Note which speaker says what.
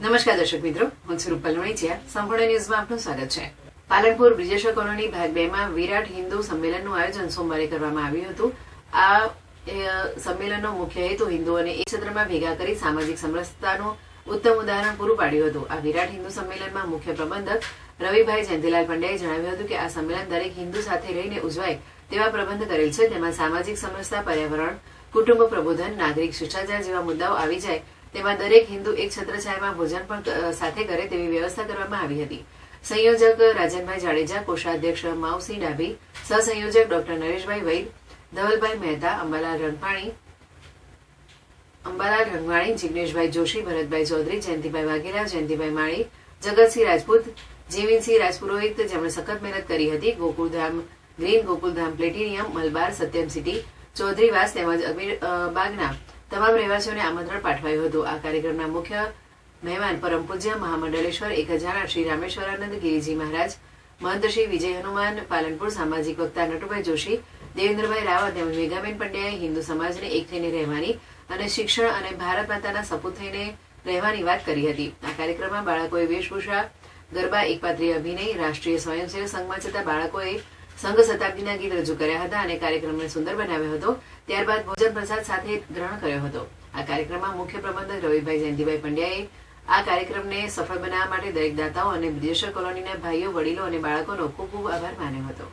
Speaker 1: નમસ્કાર દર્શક મિત્રો, હું સ્વરૂપ રૂપલ વણિચિયા સંપૂર્ણ ન્યૂઝમાં આપનું સ્વાગત છે. પાલનપુર બ્રિજેશ્વર કોલોની ભાગ બે માં વિરાટ હિન્દુ સંમેલનનું આયોજન સોમવારે કરવામાં આવ્યું હતું. આ સંમેલનનો મુખ્ય હેતુ હિન્દુઓને એક ક્ષેત્રમાં ભેગા કરી સામાજિક સમરસતાનું ઉત્તમ ઉદાહરણ પૂરું પાડ્યું હતું. આ વિરાટ હિન્દુ સંમેલનમાં મુખ્ય પ્રબંધક રવિભાઈ જયંતિલાલ પંડ્યાએ જણાવ્યું હતું કે આ સંમેલન દરેક હિન્દુ સાથે રહીને ઉજવાય તેવા પ્રબંધ કરેલ છે. તેમાં સામાજિક સમરસતા, પર્યાવરણ, કુટુંબ પ્રબોધન, નાગરિક શિષ્ટાચાર જેવા મુદ્દાઓ આવી જાય તેમાં દરેક હિન્દુ એક છત્રછાયામાં ભોજન પણ સાથે કરે તેવી વ્યવસ્થા કરવામાં આવી હતી. સંયોજક રાજનભાઈ જાડેજા, કોષાધ્યક્ષ માવસી ડાભી, સહસંયોજક ડોક્ટર નરેશભાઈ વૈદ, ધવલભાઈ મહેતા, અંબાલાલ રંગપાણી અંબાલાલ રંગવાણી, જિગ્નેશભાઈ જોશી, ભરતભાઈ ચૌધરી, જયંતિભાઈ વાઘેલા, જયંતિભાઈ માળી, જગતસિંહ રાજપૂત, જીવીનસિંહ રાજપુરોહિત જેમણે સખત મહેનત કરી હતી. Gokuldham, green Gokuldham platinum, Malabar, Satyam city Chaudharivas તેમજ અમીર બાગના તમામ રહેવાસીઓને આમંત્રણ પાઠવાયું હતું. આ કાર્યક્રમના મુખ્ય મહેમાન પરમ પૂજ્ય મહામંડલેશ્વર એક હજાર શ્રી રામેશ્વરાનંદ ગિરિજી મહારાજ, મહંત શ્રી વિજય હનુમાન, પાલનપુર સામાજિક વક્તા નટુભાઈ જોશી, દેવેન્દ્રભાઈ રાવત, તેમજ મેઘાબેન પંડ્યાએ હિન્દુ સમાજને એક થઈને રહેવાની અને શિક્ષણ અને ભારત માતાના સપૂત થઈને રહેવાની વાત કરી હતી. આ કાર્યક્રમમાં બાળકોએ વેશભૂષા, ગરબા, એકપાત્રીય અભિનય, રાષ્ટ્રીય સ્વયંસેવક સંઘમાં જતા બાળકોએ સંઘ શતાબ્દીના ગીત રજૂ કર્યા હતા અને કાર્યક્રમને સુંદર બનાવ્યો હતો. ત્યારબાદ ભોજન પ્રસાદ સાથે ગ્રહણ કર્યો હતો. આ કાર્યક્રમમાં મુખ્ય પ્રબંધક રવિભાઈ જયંતિભાઈ પંડ્યાએ આ કાર્યક્રમને સફળ બનાવવા માટે દરેક દાતાઓ અને બ્રિજેશ્વર કોલોનીના ભાઈઓ, વડીલો અને બાળકોનો ખૂબ ખૂબ આભાર માન્યો હતો.